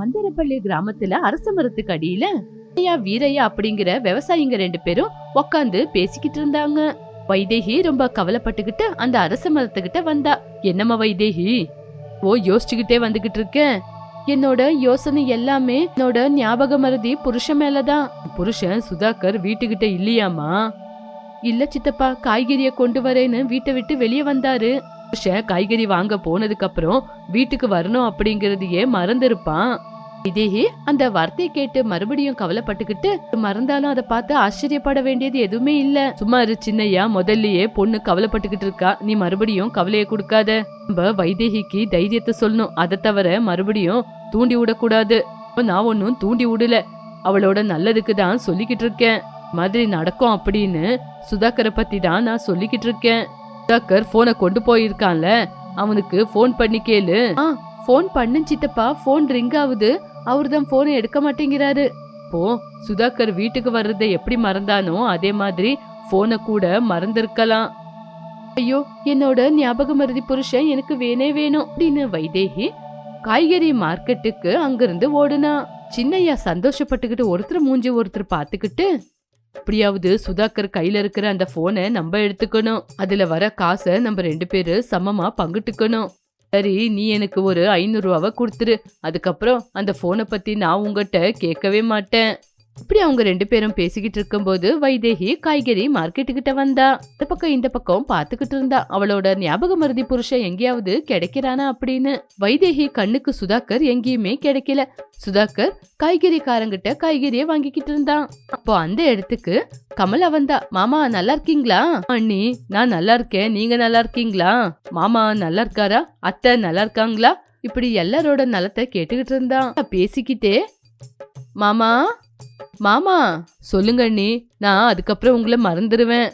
மந்திரப்பள்ளி கிராமத்துல அரச மரத்துக்கு அடியில ஐயா வீரையா அப்படிங்கிற விவசாயிங்க ரெண்டு பேரும் உக்காந்து பேசிக்கிட்டு இருந்தாங்க. வைதேகி ரொம்ப கவலைப்பட்டுக்கிட்டு அந்த அரச மரத்துக்கிட்ட வந்தா என்னம்மா வைதேகி ஓ யோசிச்சுக்கிட்டே வந்துகிட்டு இருக்கேன் என்னோட யோசனை எல்லாமே என்னோட ஞாபக மருதி புருஷன் மேலதான். புருஷன் சுதாகர் வீட்டுக்கிட்ட இல்லையாமா இல்ல சித்தப்பா காய்கறிய கொண்டு வரேன்னு வீட்டை விட்டு வெளியே வந்தாரு. காய்கறி வாங்க போனதுக்கு அப்புறம் வீட்டுக்கு வரணும் அப்படிங்கறதையே மறந்திருப்பான். இதே அந்த வார்த்தையை கேட்டு மறுபடியும் கவலைப்பட்டுக்கிட்டு மறந்தாலும் அதை பார்த்து ஆச்சரியப்பட வேண்டியது எதுவுமே இல்ல. சும்மா இரு சின்னையா முதல்லயே பொண்ணு கவலைப்பட்டுக்கிட்டு இருக்கா. நீ மறுபடியும் கவலையை கொடுக்காத. நம்ம வைதேகிக்கு தைரியத்தை சொல்லணும். அதை தவிர மறுபடியும் தூண்டி விடக்கூடாது. நான் ஒன்னும் தூண்டி விடல. அவளோட நல்லதுக்கு தான் சொல்லிக்கிட்டு இருக்கேன். மாதிரி நடக்கும் அப்படின்னு சுதாகரை பத்தி தான் நான் சொல்லிக்கிட்டு இருக்கேன். சுதாகர் போனை கொண்டு போயிருக்கான்ல. அவனுக்கு ஃபோன் பண்ணி கேளு. ஆ ஃபோன் பண்ணு சித்தப்பா ஃபோன் ரிங் ஆகுது. அவர் தான் ஃபோனை எடுக்க மாட்டேங்கிறாரு. போ சுதாகர் வீட்டுக்கு வர்றதை எப்படி மறந்தானோ அதே மாதிரி ஃபோனை கூட மறந்திருக்கலாம். ஐயோ என்னோட ஞாபக மருதி புருஷன் எனக்கு வேணே வேணும் அப்படின்னு வைதேகி காய்கறி மார்க்கெட்டுக்கு அங்கிருந்து ஓடுனா. சின்னையா சந்தோஷப்பட்டுக்கிட்டு ஒருத்தர் மூஞ்சி ஒருத்தர் பார்த்துக்கிட்டு எப்படியாவது சுதாகர் கையில இருக்கிற அந்த போனை நம்ம எடுத்துக்கணும். அதுல வர காசை நம்ம ரெண்டு பேரும் சமமா பங்கிட்டுக்கணும். சரி நீ எனக்கு ஒரு ஐநூறு ரூபாவை கொடுத்துரு. அதுக்கப்புறம் அந்த போனை பத்தி நான் உங்ககிட்ட கேட்கவே மாட்டேன். இப்படி அவங்க ரெண்டு பேரும் பேசிக்கிட்டு இருக்கும்போது வைதேகி காய்கறி மார்க்கெட்டுக்கிட்ட வந்தா. இந்த பக்கம் இந்த பக்கம் பாத்துக்கிட்டு இருந்தா. அவளோட ஞாபக மருதி புருஷன் எங்கேயாவது கிடைக்கிறானா அப்படின்னு. வைதேகி கண்ணுக்கு சுதாகர் எங்கேயுமே கிடைக்கல. சுதாகர் காய்கறிக்காரங்கிட்ட காய்கறிய வாங்கிக்கிட்டு இருந்தான். அப்போ அந்த இடத்துக்கு கமலா வந்தா. மாமா நல்லா இருக்கீங்களா? அண்ணி நான் நல்லா இருக்கேன். நீங்க நல்லா இருக்கீங்களா? மாமா நல்லா இருக்காரா? அத்தை நல்லா இருக்காங்களா? இப்படி எல்லாரோட நலத்தை கேட்டுக்கிட்டு இருந்தான். பேசிக்கிட்டே மாமா மாமா சொல்லுங்க அண்ணி. நான் அதுக்கப்புறம் உங்களை மறந்துடுவேன்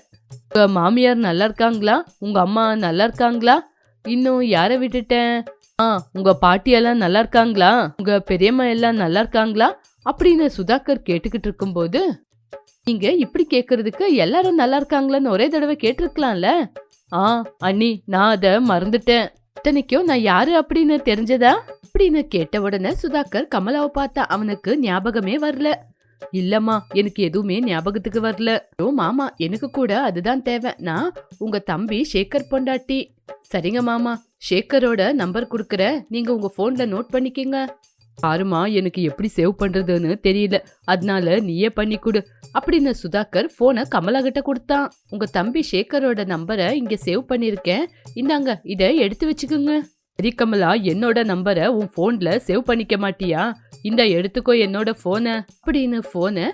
உங்க மாமியார் நல்லா இருக்காங்களா? உங்க அம்மா நல்லா இருக்காங்களா? இன்னும் யாரை விட்டுட்டேன்? ஆ உங்க பாட்டியெல்லாம் நல்லா இருக்காங்களா? உங்க பெரியம்மா எல்லாம் நல்லா இருக்காங்களா? அப்படின்னு சுதாகர் கேட்டுக்கிட்டு இருக்கும்போது நீங்க இப்படி கேக்குறதுக்கு எல்லாரும் நல்லா இருக்காங்களான்னு ஒரே தடவை கேட்டிருக்கலாம்ல? ஆ அண்ணி நான் அதை மறந்துட்டேன். இத்தனைக்கும் நான் யாரு அப்படின்னு தெரிஞ்சதா? அப்படின்னு கேட்ட உடனே சுதாகர் கமலாவை பார்த்தா அவனுக்கு ஞாபகமே வரல. இல்லம்மா எனக்கு எதுவுமே ஞாபகத்துக்கு வரல. ஓ மாமா எனக்கு கூட அதுதான் தேவை. நான் உங்க தம்பி சேகர் பொண்டாட்டி. சரிங்க மாமா. சேகரோட நம்பர் கொடுக்கற நீங்க உங்க போன்ல நோட் பண்ணிக்கங்க. பாருமா எனக்கு எப்படி சேவ் பண்றதுன்னு தெரியல. அதனால நீயே பண்ணி கொடு. அப்படின்னு சுதாகர் போனை கமலா கிட்ட கொடுத்தான். உங்க தம்பி சேகரோட நம்பரை இங்க சேவ் பண்ணிருக்கேன் இந்தாங்க இதை எடுத்து வச்சுக்கோங்க. சரி கமலா என்னோட நம்பரை உன் ஃபோன்ல சேவ் பண்ணிக்க மாட்டியா? இந்த எடுத்துக்கோ என்னோட ஃபோனை அப்படின்னு ஃபோனை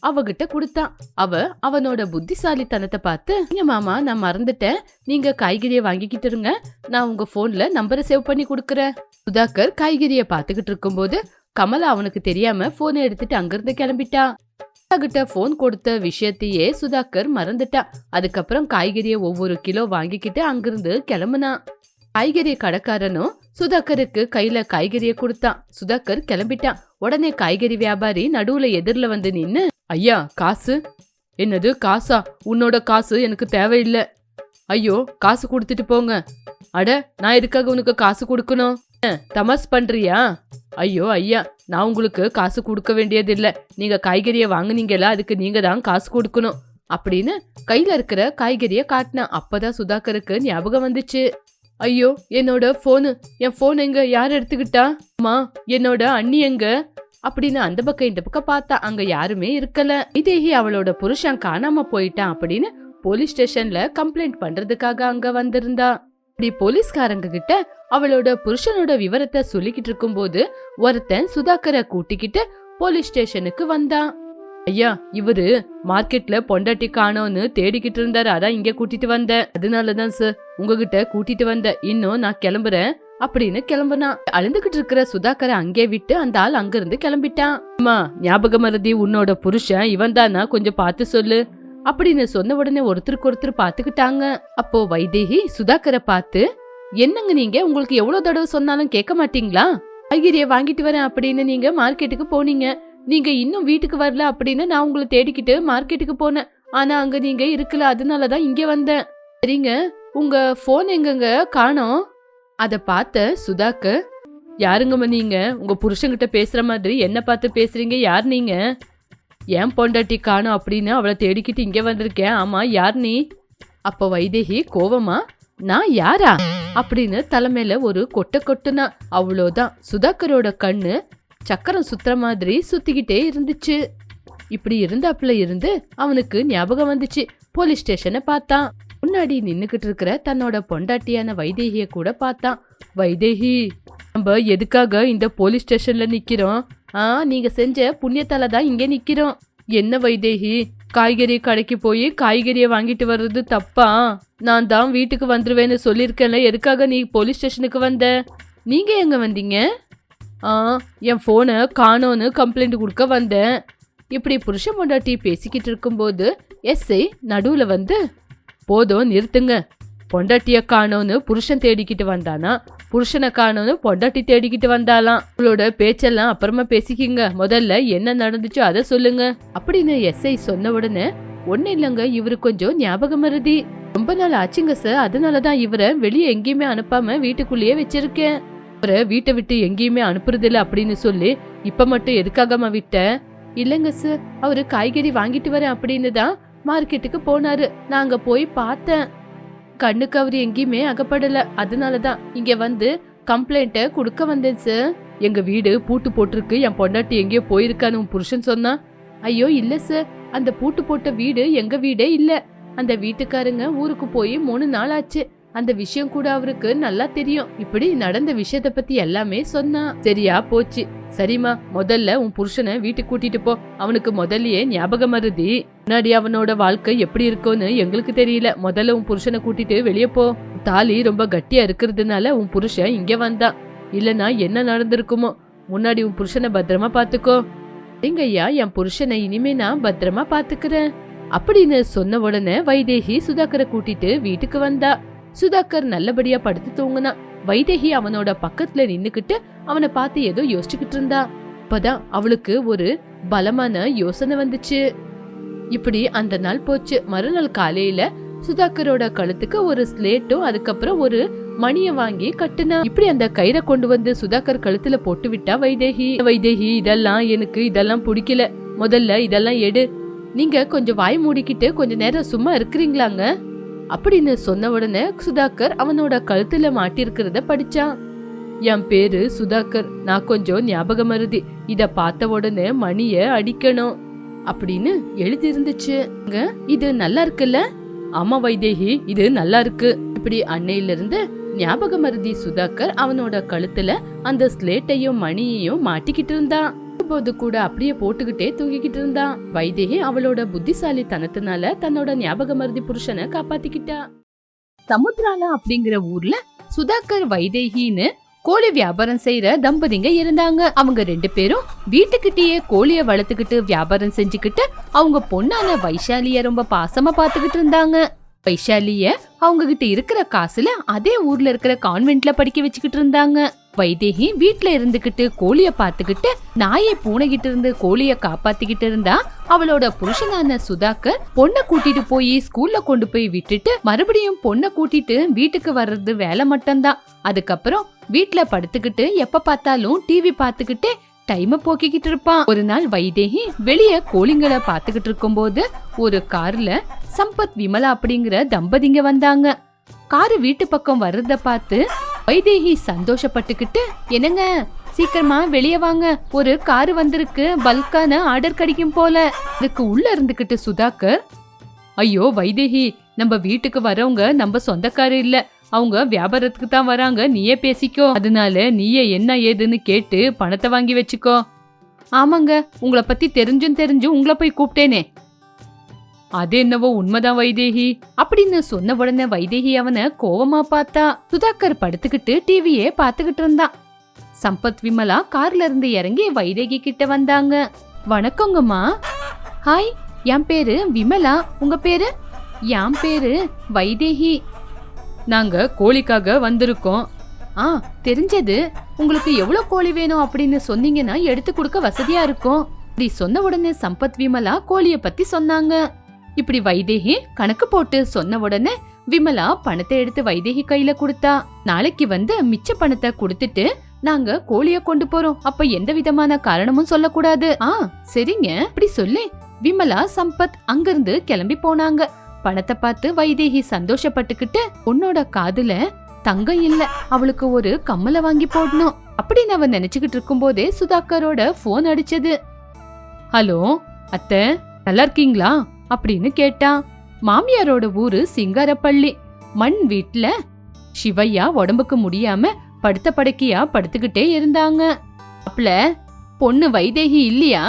அவகிட்ட கொடுத்தான் அவ அவனோட புத்திசாலித்தனத்தை பார்த்து "இங்க மாமா நான் மறந்துட்டேன். நீங்க காய்கறியை வாங்கிக்கிட்டு இருங்க. நான் உங்க ஃபோன்ல நம்பரை சேவ் பண்ணி கொடுக்குறேன். சுதாகர் காய்கறியை பார்த்துக்கிட்டு இருக்கும்போது கமலா அவனுக்கு தெரியாம ஃபோனை எடுத்துட்டு அங்கிருந்து கிளம்பிட்டான் கிட்ட போன் கொடுத்த விஷயத்தையே சுதாகர் மறந்துட்டா. அதுக்கப்புறம் காய்கறியை ஒவ்வொரு கிலோ வாங்கிக்கிட்டு அங்கிருந்து கிளம்புனான் காய்கறி கடைக்காரனும் சுதாகருக்கு கையில காய்கறிய கொடுத்தான். சுதாகர் கிளம்பிட்டான். உடனே காய்கறி வியாபாரி நடுவுல எதிரில வந்து நின்னு ஐயா காசு? என்னது காசா? உன்னோட காசு எனக்கு தேவையில்லை. ஐயோ காசு கொடுத்துட்டு போங்க. அட நான் எதுக்காக உனக்கு காசு கொடுக்கணும்? தமாஸ் பண்றியா? ஐயோ ஐயா நான் உங்களுக்கு காசு கொடுக்க வேண்டியதில்லை. நீங்க காய்கறியை வாங்குனீங்களா அதுக்கு நீங்க தான் காசு கொடுக்கணும். அப்படின்னு கையில இருக்கிற காய்கறிய காட்டினா அப்பதான் சுதாகருக்கு ஞாபகம் வந்துச்சு. ஐயோ என்னோட போனு என் போன் எங்க யார் எடுத்துக்கிட்டா? அம்மா என்னோட அண்ணி எங்க? அப்படின்னு அந்த பக்கம் இந்த பக்கம் பார்த்தா அங்க யாருமே இருக்கல. இதேகி அவளோட புருஷன் காணாம போயிட்டான் அப்படின்னு போலீஸ் ஸ்டேஷன்ல கம்ப்ளைண்ட் பண்றதுக்காக அங்க வந்திருந்தா. இப்படி போலீஸ்காரங்க கிட்ட அவளோட புருஷனோட விவரத்தை சொல்லிக்கிட்டு இருக்கும்போது ஒருத்தன் சுதாகரை கூட்டிக்கிட்டு போலீஸ் ஸ்டேஷனுக்கு வந்தான். ஐயா இவரு மார்க்கெட்ல பொண்டாட்டி காணோன்னு தேடிக்கிட்டு இருந்தாரு. அதான் இங்க கூட்டிட்டு வந்தேன் அதனாலதான் சார் உங்ககிட்ட கூட்டிட்டு வந்தேன் இன்னும் நான் கிளம்புறேன் அப்படின்னு கிளம்புனா. அழுந்துகிட்டு இருக்கிற சுதாகரை அங்கே விட்டு அந்த ஆள் அங்கிருந்து கிளம்பிட்டான். அம்மா ஞாபக மருதி உன்னோட புருஷன் இவன் தானா? கொஞ்சம் பார்த்து சொல்லு அப்படின்னு சொன்ன உடனே ஒருத்தருக்கு ஒருத்தர் பாத்துக்கிட்டாங்க அப்போ வைதேகி சுதாகரை பார்த்து என்னங்க நீங்க? உங்களுக்கு எவ்வளவு தடவை சொன்னாலும் கேட்க மாட்டீங்களா? காய்கறிய வாங்கிட்டு வரேன் அப்படின்னு நீங்க மார்க்கெட்டுக்கு போனீங்க. நீங்க இன்னும் வீட்டுக்கு வரல அப்படின்னு நான் உங்களை தேடிக்கிட்டு மார்க்கெட்டுக்கு போனேன். ஆனா அங்க நீங்க இருக்கல அதனால தான் இங்க வந்தேன். சரிங்க உங்க போன் எங்கங்க? காணோம். அத பார்த்த சுதாக்கு யாருங்கம்மா நீங்க? உங்க புருஷன்கிட்ட பேசுற மாதிரி என்ன பார்த்து பேசுறீங்க? யார் நீங்க? ஏன் பொண்டாட்டி காணும்? அப்படின்னு அவளை தேடிக்கிட்டு இங்கே வந்திருக்கேன். ஆமா யார் நீ? அப்போ வைதேகி கோவமா? நான் யாரா? அப்படின்னு தலைமையில ஒரு கொட்டை கொட்டுனா அவ்வளோதான். சுதாகரோட கண்ணு சக்கரம் சுத்துற மாதிரி சுத்திக்கிட்டே இருந்துச்சு. இப்படி இருந்தாப்புல இருந்து அவனுக்கு ஞாபகம் வந்துச்சு. போலீஸ் ஸ்டேஷனை பார்த்தான். முன்னாடி நின்னுகிட்டு இருக்கிற தன்னோட பொண்டாட்டியான வைதேகிய கூட பார்த்தான். வைதேகி நம்ம எதுக்காக இந்த போலீஸ் ஸ்டேஷன்ல நிக்கிறோம்? ஆ நீங்க செஞ்ச புண்ணியத்தால தான் இங்க நிக்கிறோம். என்ன வைதேகி காய்கறி கடைக்கு போய் காய்கறியை வாங்கிட்டு வர்றது தப்பா? நான் தான் வீட்டுக்கு வந்துருவேன்னு சொல்லியிருக்கேன்ல எதுக்காக நீ போலீஸ் ஸ்டேஷனுக்கு வந்த? நீங்க எங்க வந்தீங்க? என் ஃபோனை காணோன்னு கம்ப்ளைண்ட் கொடுக்க வந்தேன். இப்படி புருஷன் பொண்டாட்டி பேசிக்கிட்டு இருக்கும்போது எஸ்ஐ நடுவில் வந்து போதும் நிறுத்துங்க. பொண்டாட்டிய காணோன்னு புருஷன் தேடிக்கிட்டு வந்தானா? புருஷனை காணோன்னு பொண்டாட்டி தேடிக்கிட்டு வந்தாலாம் உங்களோட பேச்செல்லாம் அப்புறமா பேசிக்கிங்க. முதல்ல என்ன நடந்துச்சோ அதை சொல்லுங்க. அப்படின்னு எஸ்ஐ சொன்ன உடனே ஒன்னும் இல்லைங்க இவரு கொஞ்சம் ஞாபகம் மருதி ரொம்ப நாள் ஆச்சுங்க சார். அதனாலதான் இவரை வெளியே எங்கேயுமே அனுப்பாம வீட்டுக்குள்ளேயே வச்சிருக்கேன். அவரை வீட்டை விட்டு எங்கேயுமே அனுப்புறதில்ல அப்படின்னு சொல்லி இப்ப மட்டும் எதுக்காகமா விட்ட? இல்லைங்க சார் அவரு காய்கறி வாங்கிட்டு வரேன் அப்படின்னு தான் மார்க்கெட்டுக்கு போனாரு. நாங்கள் போய் பார்த்தேன். கண்ணுக்கு அவர் எங்கேயுமே அகப்படல. அதனாலதான் இங்க வந்து கம்ப்ளைண்ட்டை கொடுக்க வந்தேன் சார். எங்க வீடு பூட்டு போட்டிருக்கு. என் பொண்டாட்டி எங்கேயோ போயிருக்கான்னு உன் புருஷன் சொன்னா. ஐயோ இல்ல சார். அந்த பூட்டு போட்ட வீடு எங்க வீடே இல்ல. அந்த வீட்டுக்காரங்க ஊருக்கு போய் மூணு நாள் ஆச்சு. அந்த விஷயம் கூட அவருக்கு நல்லா தெரியும். இப்படி நடந்த விஷயத்த பத்தி எல்லாமே சொன்னா. சரியா போச்சு. சரிம்மா முதல்ல உன் புருஷனை வீட்டுக்கு கூட்டிட்டு போ. அவனுக்கு முதல்லயே ஞாபகம் மருதி முன்னாடி அவனோட வாழ்க்கை எப்படி இருக்கும்னு எங்களுக்கு தெரியல. முதல்ல உன் புருஷனை கூட்டிட்டு வெளியே போ. தாலி ரொம்ப கட்டியா இருக்கிறதுனால உன் புருஷன் இங்க வந்தான் இல்லனா என்ன நடந்திருக்குமோ. முன்னாடி உன் புருஷனை பத்திரமா பாத்துக்கோ. ஐயா என் புருஷனை இனிமே நான் பத்திரமா பாத்துக்கிறேன். அப்படின்னு சொன்ன உடனே வைதேகி சுதாகரை கூட்டிட்டு வீட்டுக்கு வந்தா. சுதாகர் நல்லபடியா படுத்து தூங்கினான் வைதேகி அவனோட பக்கத்துல நின்னுக்கிட்டு அவனை பார்த்து ஏதோ யோசிச்சுக்கிட்டு இருந்தா. அப்பதான் அவளுக்கு ஒரு பலமான யோசனை வந்துச்சு. இப்படி அந்த நாள் போச்சு. மறுநாள் காலையில சுதாகரோட கழுத்துக்கு ஒரு ஸ்லேட்டும் அதுக்கப்புறம் ஒரு மணிய வாங்கி கட்டுனா. இப்படி அந்த கயிறை கொண்டு வந்து சுதாகர் கழுத்துல போட்டு விட்டா வைதேகி. வைதேகி இதெல்லாம் எனக்கு இதெல்லாம் பிடிக்கல. முதல்ல இதெல்லாம் எடு. நீங்க கொஞ்சம் வாய் மூடிக்கிட்டு கொஞ்ச நேரம் சும்மா இருக்கிறீங்களாங்க? அப்படின்னு சொன்ன உடனே சுதாகர் அவனோட கழுத்துல மாட்டிருக்கிறத படிச்சான். என் பேரு சுதாகர். நான் கொஞ்சம் ஞாபகம் மருதி இத பார்த்த உடனே மணிய அடிக்கணும். அப்படின்னு எழுதிருந்துச்சு இது நல்லா இருக்குல்ல? ஆமா வைதேகி இது நல்லா இருக்கு. இப்படி அன்னையில இருந்து ஞாபக மருதி சுதாகர் அவனோட கழுத்துல அந்த ஸ்லேட்டையும் மணியையும் மாட்டிக்கிட்டு இருந்தான். போது கூட அப்படியே போட்டுக்கிட்டே தூங்கிக்கிட்டு இருந்தான். வைதேகி அவளோட புத்திசாலித்தனத்தினால தன்னோட ஞாபக மருதி புருஷனை காப்பாத்திக்கிட்டா. சமுத்ராலா அப்படிங்கிற ஊர்ல சுதாகர் வைதேகின்னு கோழி வியாபாரம் செய்யற தம்பதிங்க இருந்தாங்க. அவங்க ரெண்டு பேரும் வீட்டுக்கிட்டேயே கோழிய வளர்த்துக்கிட்டு வியாபாரம் செஞ்சுக்கிட்டு அவங்க பொண்ணான வைஷாலிய ரொம்ப பாசமா பாத்துக்கிட்டு இருந்தாங்க. வைஷாலிய அவங்க கிட்ட இருக்கிற காசுல அதே ஊர்ல இருக்கிற கான்வென்ட்ல படிக்க வச்சுக்கிட்டு இருந்தாங்க. வைதேகி வீட்டுல இருந்துகிட்டு கோழிய பாத்துக்கிட்டு நாயை பூனைகிட்ட இருந்து கோழிய காப்பாத்திக்கிட்டு இருந்தா அவளோட புருஷனான சுதாகர் பொண்ணை கூட்டிட்டு போய் ஸ்கூல்ல கொண்டு போய் விட்டுட்டு மறுபடியும் பொண்ணை கூட்டிட்டு வீட்டுக்கு வர்றது வேலை மட்டும்தான். அதுக்கப்புறம் வீட்டுல படுத்துக்கிட்டு எப்ப பார்த்தாலும் டிவி பாத்துக்கிட்டே டைம போக்கிக்கிட்டு இருப்பான். ஒரு நாள் வைதேகி வெளிய கோழிங்களை பாத்துக்கிட்டு இருக்கும்போது ஒரு கார்ல சம்பத் விமலா அப்படிங்கிற தம்பதிங்க வந்தாங்க. காரு வீட்டு பக்கம் வர்றத பார்த்து வைதேகி சந்தோஷப்பட்டுக்கிட்டு என்னங்க சீக்கிரமா வெளியே வாங்க. ஒரு காரு வந்திருக்கு பல்கான ஆர்டர் கிடைக்கும் போல. இதுக்கு உள்ள இருந்துகிட்டு சுதாகர் ஐயோ வைதேகி நம்ம வீட்டுக்கு வரவங்க நம்ம சொந்தக்காரர் இல்ல. அவங்க வியாபாரத்துக்கு தான் வராங்க. நீயே பேசிக்கோ. அதனால நீயே என்ன ஏதுன்னு கேட்டு பணத்தை வாங்கி வச்சுக்கோ. ஆமாங்க. உங்களை பத்தி தெரிஞ்சும் தெரிஞ்சும் உங்களை போய் கூப்பிட்டேனே. அது என்னவோ உண்மைதான் வைதேகி. அப்படின்னு சொன்ன உடனே வைதேகி அவனை கோவமா பார்த்தா. சுதாகர் படுத்துக்கிட்டு டிவியே பார்த்துக்கிட்டு இருந்தான். சம்பத் விமலா கார்ல இருந்து இறங்கி வைதேகி கிட்ட வந்தாங்க. வணக்கங்கம்மா. ஹாய். என் பேரு விமலா. உங்க பேரு? என் பேரு வைதேகி. நாங்க கோழிக்காக வந்திருக்கோம். ஆ தெரிஞ்சது. உங்களுக்கு எவ்வளவு கோழி வேணும் அப்படின்னு சொன்னீங்கன்னா எடுத்து கொடுக்க வசதியா இருக்கும். இப்படி சொன்ன உடனே சம்பத் விமலா கோழிய பத்தி சொன்னாங்க. இப்படி வைதேகி கணக்கு போட்டு சொன்ன உடனே விமலா பணத்தை எடுத்து வைதேகி கையில கொடுத்தா. நாளைக்கு வந்து மிச்ச பணத்தை கொடுத்துட்டு நாங்க கோழிய கொண்டு போறோம். அப்ப எந்த விதமான காரணமும் சொல்லக்கூடாது. ஆ சரிங்க. அப்படி சொல்லி. விமலா சம்பத் அங்கிருந்து கிளம்பி போனாங்க. பணத்தை பார்த்து வைதேகி சந்தோஷப்பட்டுக்கிட்டு உன்னோட காதுல தங்கம் இல்ல. அவளுக்கு ஒரு கம்மலை வாங்கி போடணும் அப்படின்னு அவ நினைச்சுக்கிட்டு இருக்கும்போதே சுதாகரோட போன் அடிச்சது. ஹலோ அத்தை நல்லா இருக்கீங்களா? அப்படின்னு கேட்டான் மாமியாரோட ஊரு சிங்காரப்பள்ளி. மண் வீட்ல சிவையா உடம்புக்கு முடியாம படுத்த படுக்கையா படுத்துக்கிட்டே இருந்தாங்க. அப்பல பொண்ணு வைதேகி இல்லையா?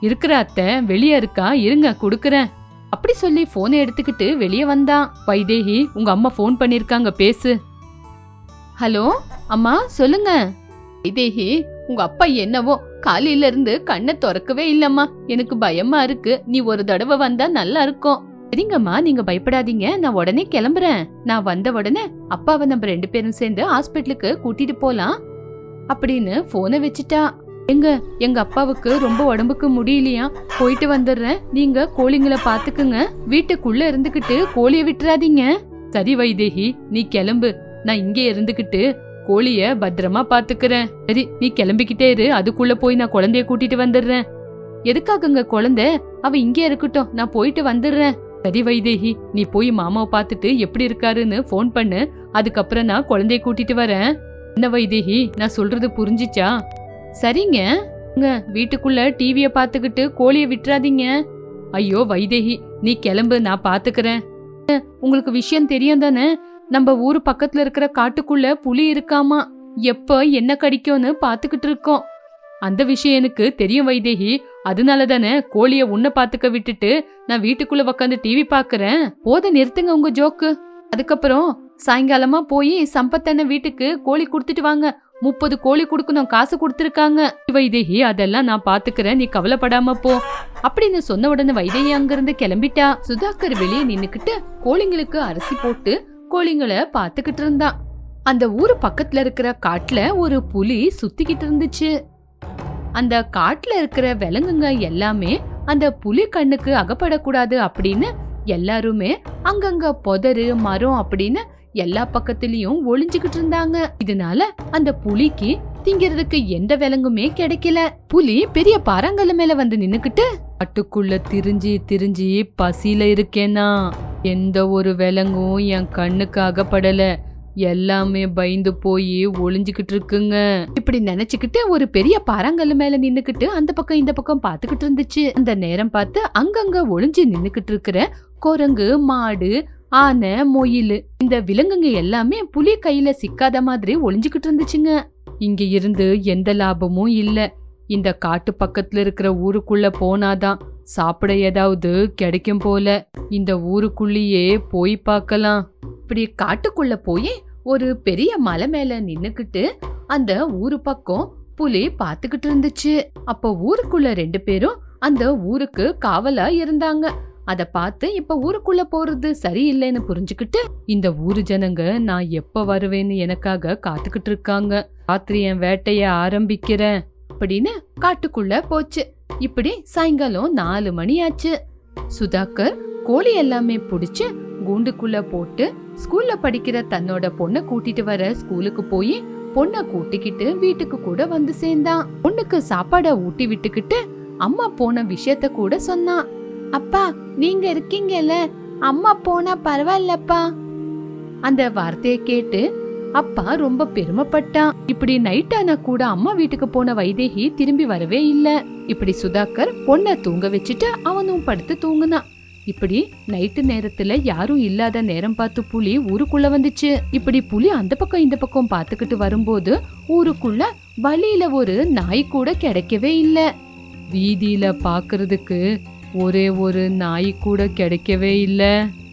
இருக்கிற அத்தை வெளிய இருக்கா? இருங்க குடுக்கறேன். அப்படி சொல்லி போனை எடுத்துக்கிட்டு வெளியே வந்தான். வைதேகி உங்க அம்மா ஃபோன் பண்ணிருக்காங்க பேசு. ஹலோ அம்மா சொல்லுங்க. வைதேகி உங்க அப்பா என்னவோ காலையில இருந்து கண்ணை திறக்கவே இல்லம்மா. எனக்கு பயமா இருக்கு. நீ ஒரு தடவை வந்தா நல்லா இருக்கும். சரிங்கம்மா நீங்க பயப்படாதீங்க. நான் உடனே கிளம்புறேன். நான் வந்த உடனே அப்பாவை நம்ம ரெண்டு பேரும் சேர்ந்து ஹாஸ்பிட்டலுக்கு கூட்டிட்டு போலாம். அப்படின்னு போனை வச்சுட்டா. எங்க எங்க அப்பாவுக்கு ரொம்ப உடம்புக்கு முடியலையா? போயிட்டு வந்துடுறேன். நீங்க கோழிங்களை பாத்துக்குங்க வீட்டுக்குள்ள இருந்துகிட்டு கோழிய விட்டுறாதீங்க. சரி வைதேகி நீ கிளம்பு. நான் இங்கே இருந்துகிட்டு கோழிய பத்திரமா பாத்துக்கிறேன் சரி நீ கிளம்பிக்கிட்டே இரு. அதுக்குள்ள போய் நான் குழந்தைய கூட்டிட்டு வந்துடுறேன். எதுக்காகங்க குழந்தை? அவ இங்கே இருக்கட்டும். நான் போயிட்டு வந்துடுறேன். சரி வைதேகி நீ போய் மாமாவை பார்த்துட்டு எப்படி இருக்காருன்னு ஃபோன் பண்ணு. அதுக்கப்புறம் நான் குழந்தைய கூட்டிட்டு வரேன். என்ன வைதேகி நான் சொல்றது புரிஞ்சிச்சா? சரிங்க. உங்க வீட்டுக்குள்ள டிவிய பார்த்துக்கிட்டு கோழிய விட்டுறாதீங்க. ஐயோ வைதேகி நீ கிளம்பு நான் பாத்துக்கிறேன். உங்களுக்கு விஷயம் தெரியும் தானே? நம்ம ஊர் பக்கத்துல இருக்கிற காட்டுக்குள்ள புலி இருக்காமா? எப்ப என்ன கடிக்கும்னு பாத்துக்கிட்டு இருக்கோம். அந்த விஷயம் எனக்கு தெரியும் வைதேகி. அதனால தானே கோழிய உன்ன பாத்துக்க விட்டுட்டு நான் வீட்டுக்குள்ள உக்காந்து டிவி பாக்குறேன். போத நிறுத்துங்க உங்க ஜோக்கு அதுக்கப்புறம் சாயங்காலமா போய் சம்பத்தன வீட்டுக்கு கோழி கொடுத்துட்டு வாங்க. முப்பது கோழி கொடுக்கணும் காசு கொடுத்துருக்காங்க. வைதேகி அதெல்லாம் நான் பாத்துக்கிறேன். நீ கவலைப்படாம போ. அப்படின்னு சொன்ன உடனே வைதேகி அங்கிருந்து கிளம்பிட்டா. சுதாகர் வெளியே நின்னுக்கிட்டு கோழிங்களுக்கு அரிசி போட்டு கோழிங்களை பாத்துக்கிட்டு இருந்தான். அந்த ஊரு பக்கத்துல இருக்கிற காட்டுல ஒரு புலி சுத்திக்கிட்டு இருந்துச்சு. அந்த காட்டுல இருக்கிற விலங்குங்க எல்லாமே அந்த புலி கண்ணுக்கு அகப்படக்கூடாது அப்படின்னு எல்லாருமே அங்கங்க புதரு மரம் அப்படின்னு எல்லா பக்கத்திலயும் ஒளிஞ்சுகிட்டு இருந்தாங்க. இதனால அந்த புலிக்கு திங்கிறதுக்கு எந்த விலங்குமே கிடைக்கல. புலி பெரிய பாறாங்கல்ல மேல வந்து நின்னுக்கிட்டு காட்டுக்குள்ள திரிஞ்சு திரிஞ்சு பசியில இருக்கேனா? எந்த ஒரு விலங்கும் என் கண்ணுக்கு அகப்படல. எல்லாமே பயந்து போய் ஒளிஞ்சுக்கிட்டு இருக்குங்க. இப்படி நினைச்சுக்கிட்டு ஒரு பெரிய பாறாங்கல்லு மேல நின்னுக்கிட்டு அந்த பக்கம் இந்த பக்கம் பாத்துக்கிட்டு இருந்துச்சு. அந்த நேரம் பார்த்து அங்கங்க ஒளிஞ்சு நின்னுக்கிட்டு இருக்கிற குரங்கு மாடு ஆனை மொயில். இந்த விலங்குங்க எல்லாமே புலி கையில சிக்காத மாதிரி ஒளிஞ்சுக்கிட்டு இருந்துச்சுங்க. இங்க இருந்து எந்த லாபமும் இல்ல. இந்த காட்டு பக்கத்துல இருக்கிற ஊருக்குள்ள போனாதான் சாப்பிட ஏதாவது கிடைக்கும் போல. இந்த ஊருக்குள்ளேயே போய் பார்க்கலாம். இப்படி காட்டுக்குள்ள போய் ஒரு பெரிய மலை மேல நின்னுக்கிட்டு அந்த ஊரு பக்கம் புலி பாத்துக்கிட்டு இருந்துச்சு. அப்ப ஊருக்குள்ள ரெண்டு பேரும் அந்த ஊருக்கு காவலா இருந்தாங்க. அதை பார்த்து இப்ப ஊருக்குள்ள போறது சரியில்லைன்னு புரிஞ்சுக்கிட்டு இந்த ஊரு ஜனங்க நான் எப்ப வருவேன்னு எனக்காக காத்துக்கிட்டு இருக்காங்க. ராத்திரி என் வேட்டைய ஆரம்பிக்கிறேன் அப்படின்னு காட்டுக்குள்ள போச்சு. இப்படி சாயங்காலம் நாலு மணி ஆச்சு. சுதாகர் கோழி எல்லாமே புடிச்சு கூண்டுக்குள்ள போட்டு ஸ்கூல்ல படிக்கிற தன்னோட பொண்ணை கூட்டிட்டு வர ஸ்கூலுக்கு போய் பொண்ணை கூட்டிக்கிட்டு வீட்டுக்கு கூட வந்து சேர்ந்தான். பொண்ணுக்கு சாப்பாட ஊட்டி விட்டுக்கிட்டு அம்மா போன விஷயத்த கூட சொன்னான். அப்பா நீங்க இருக்கீங்கல்ல அம்மா போனா பரவாயில்லப்பா? அந்த வார்த்தையை கேட்டு அப்பா ரொம்ப பெருமைப்பட்டான் இப்படி நைட் ஆனா கூட அம்மா வீட்டுக்கு போன வைதேகி திரும்பி வரவே இல்ல. இப்படி சுதாகர் பொண்ண தூங்க வச்சுட்டு அவனும் படுத்து தூங்குனான். இப்படி நைட்டு நேரத்துல யாரும் இல்லாத நேரம் பார்த்து புலி ஊருக்குள்ள வந்துச்சு. இப்படி புலி அந்த பக்கம் இந்த பக்கம் பாத்துக்கிட்டு வரும்போது ஊருக்குள்ள வழியில ஒரு நாய் கூட கிடைக்கவே இல்ல. வீதியில பாக்குறதுக்கு ஒரே ஒரு நாய் கூட கிடைக்கவே இல்லை.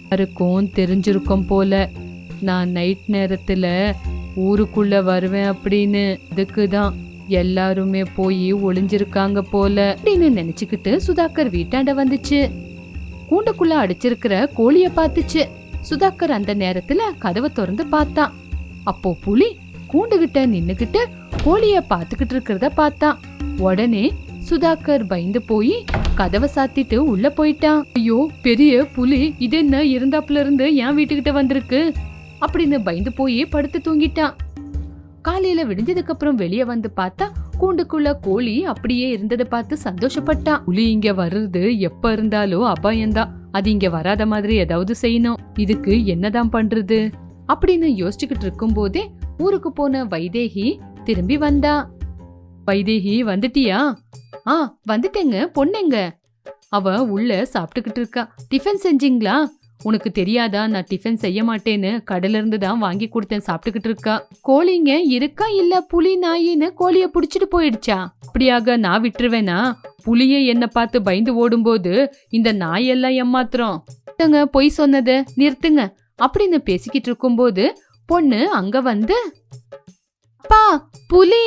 யாருக்கும் தெரிஞ்சிருக்கும் போல. நான் நைட் நேரத்தில் ஊருக்குள்ளே வருவேன் அப்படின்னு. அதுக்கு தான் எல்லாருமே போய் ஒளிஞ்சிருக்காங்க போல. அப்படின்னு நினச்சிக்கிட்டு சுதாகர் வீட்டாண்ட வந்துச்சு. கூண்டுக்குள்ள அடிச்சிருக்கிற கோழிய பார்த்துச்சு. சுதாகர் அந்த நேரத்துல கதவை திறந்து பார்த்தான். அப்போ புலி கூண்டுகிட்ட நின்றுக்கிட்டு கோழிய பார்த்துக்கிட்டு இருக்கிறத பார்த்தான். உடனே சுதாகர் பயந்து போய் கதவை சாத்திட்டு உள்ள போயிட்டான். ஐயோ பெரிய புலி இது என்ன இருந்தாப்புல இருந்து என் வீட்டுக்கிட்ட வந்திருக்கு? அப்படின்னு பயந்து போய் படுத்து தூங்கிட்டான். காலையில விடிஞ்சதுக்கு அப்புறம் வெளியே வந்து பார்த்தா கூண்டுக்குள்ள கோழி அப்படியே இருந்ததை பார்த்து சந்தோஷப்பட்டான். புலி இங்க வர்றது எப்ப இருந்தாலும் அபாயம்தான். அது இங்க வராத மாதிரி ஏதாவது செய்யணும். இதுக்கு என்னதான் பண்றது? அப்படின்னு யோசிச்சுக்கிட்டு இருக்கும் போதே ஊருக்கு போன வைதேகி திரும்பி வந்தா. வைதேகி வந்துட்டியா? ஆ வந்துட்டேங்க பொண்ணுங்க. அவ உள்ள சாப்பிட்டுக்கிட்டு இருக்கா. டிஃபன் செஞ்சீங்களா? உனக்கு தெரியாதா? நான் டிஃபன் செய்ய மாட்டேன்னு கடல இருந்து தான் வாங்கி கொடுத்தேன் சாப்பிட்டுக்கிட்டு இருக்கா. கோழிங்க இருக்கா இல்ல புலி நாயின்னு கோழிய புடிச்சிட்டு போயிடுச்சா? அப்படியாக நான் விட்டுருவேனா? புலியே என்ன பார்த்து பயந்து ஓடும்போது இந்த நாயெல்லாம் ஏமாத்துறோம். நிறுத்துங்க, பொய் சொன்னது நிறுத்துங்க. அப்படின்னு பேசிக்கிட்டு இருக்கும்போது பொண்ணு அங்க வந்து அப்பா புலி!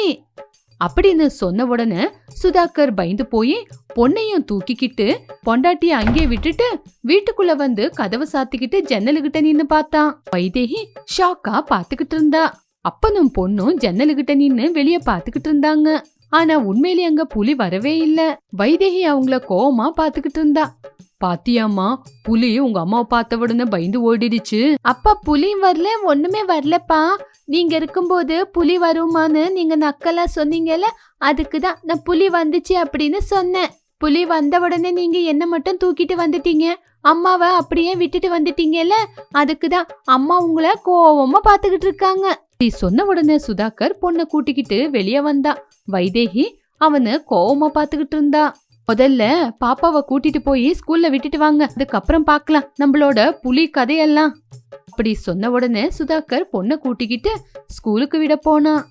அப்படின்னு சொன்ன உடனே சுதாகர் பயந்து போய் பொண்ணையும் தூக்கிக்கிட்டு பொண்டாட்டிய அங்கே விட்டுட்டு வீட்டுக்குள்ள வந்து கதவை சாத்திக்கிட்டு ஜன்னலுகிட்ட நின்னு பார்த்தான். வைதேகி ஷாக்கா பாத்துக்கிட்டு இருந்தா. அப்பனும் பொண்ணும் ஜன்னலுகிட்ட நின்னு வெளிய பாத்துக்கிட்டு இருந்தாங்க. ஆனா உண்மையிலே அங்க புலி வரவே இல்ல. வைதேகி அவங்கள கோவமா பாத்துக்கிட்டு இருந்தா. பாத்தியாமா புலி உங்க அம்மாவை பார்த்த உடனே பயந்து ஓடிடுச்சு. அப்பா புலி வரல ஒண்ணுமே வரலப்பா. நீங்க இருக்கும்போது புலி வருமான்னு நீங்க நக்கலா சொன்னீங்கல்ல அதுக்கு தான் நான் புலி வந்துச்சு அப்படின்னு சொன்னேன். புலி வந்த உடனே நீங்க என்ன மட்டும் தூக்கிட்டு வந்துட்டீங்க. அம்மாவை அப்படியே விட்டுட்டு வந்துட்டீங்கல்ல அதுக்கு தான் அம்மா உங்களை கோவமா பாத்துக்கிட்டு இருக்காங்க. நீ சொன்ன உடனே சுதாகர் பொண்ணை கூட்டிக்கிட்டு வெளியே வந்தா. வைதேகி அவனை கோவமா பாத்துக்கிட்டு இருந்தா. முதல்ல பாப்பாவை கூட்டிட்டு போய் ஸ்கூல்ல விட்டுட்டு வாங்க. அதுக்கப்புறம் பார்க்கலாம் நம்மளோட புலி கதையெல்லாம். அப்படி சொன்ன உடனே சுதாகர் பொண்ணை கூட்டிக்கிட்டு ஸ்கூலுக்கு விட போனா.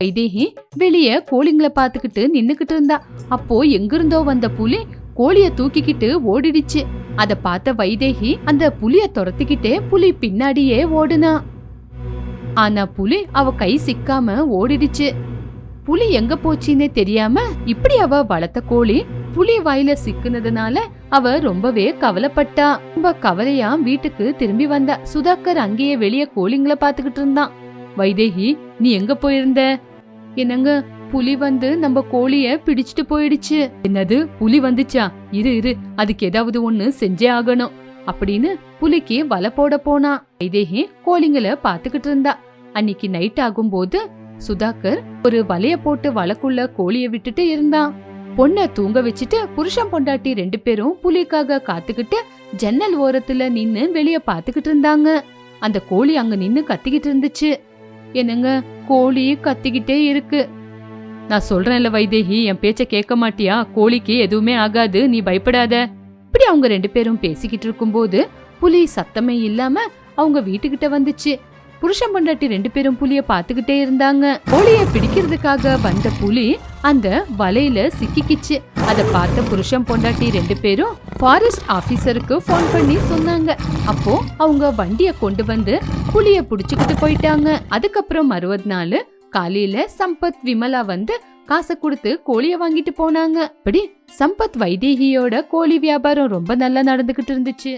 வைதேகி வெளியே கோழிங்களை பார்த்துக்கிட்டு நின்னுக்கிட்டு இருந்தா. அப்போ எங்கிருந்தோ வந்த புலி கோழிய தூக்கிக்கிட்டு ஓடிடுச்சு. அத பார்த்த வைதேகி அந்த புலிய துரத்திக்கிட்டே புலி பின்னாடியே ஓடுனா. ஆனா புலி அவ கை சிக்காம ஓடிடுச்சு. புலி எங்க போச்சுன்னே தெரியாம இப்படி அவ வளர்த்த கோழி புலி வாயில சிக்குனதுனால அவ ரொம்பவே கவலைப்பட்டா. ரொம்ப கவலையா வீட்டுக்கு திரும்பி வந்தா. சுதாகர் அங்கேயே வெளிய கோழிங்கள பாத்துக்கிட்டு இருந்தான். வைதேகி நீ எங்க போயிருந்த? என்னங்க புலி வந்து நம்ம கோழிய பிடிச்சிட்டு போயிடுச்சு. என்னது புலி வந்துச்சா? இரு இரு அதுக்கு ஏதாவது ஒண்ணு செஞ்சே ஆகணும். அப்படின்னு புலிக்கு வலை போட போனா. வைதேகி கோழிங்களை பாத்துக்கிட்டு இருந்தா. அன்னைக்கு நைட் ஆகும்போது சுதாகர் ஒரு வலைய போட்டு வலைக்குள்ள கோழிய விட்டுட்டு இருந்தான். பொண்ண தூங்க வச்சுட்டு புருஷன் பொண்டாட்டி ரெண்டு பேரும் புலிக்காக காத்துக்கிட்டு ஜன்னல் ஓரத்துல நின்னு வெளிய பாத்துக்கிட்டு இருந்தாங்க. அந்த கோழி அங்க நின்னு கத்திக்கிட்டு இருந்துச்சு. என்னங்க கோழி கத்திக்கிட்டே இருக்கு. நான் சொல்றேன்ல வைதேகி என் பேச்ச கேட்க மாட்டியா? கோழிக்கு எதுவுமே ஆகாது நீ பயப்படாத. இப்படி அவங்க ரெண்டு பேரும் பேசிக்கிட்டு இருக்கும்போது புலி சத்தமே இல்லாம அவங்க வீட்டுக்கிட்ட வந்துச்சு. புருஷன் பொண்டாட்டி ரெண்டு பேரும் புலிய பாத்துக்கிட்டே இருந்தாங்க. கோழிய பிடிக்கிறதுக்காக வந்த புலி அந்த வலையில சிக்கிக்கிச்சு. அத பார்த்த புருஷன் பொண்டாட்டி ரெண்டு பேரும் ஃபாரஸ்ட் ஆபீசருக்கு ஃபோன் பண்ணி சொன்னாங்க. அப்போ அவங்க வண்டிய கொண்டு வந்து புலிய புடிச்சுக்கிட்டு போயிட்டாங்க. அதுக்கப்புறம் மறுபது நாள் காலையில சம்பத் விமலா வந்து காசை கொடுத்து கோழிய வாங்கிட்டு போனாங்க. அப்படி சம்பத் வைதேகியோட கோழி வியாபாரம் ரொம்ப நல்லா நடந்துகிட்டு இருந்துச்சு.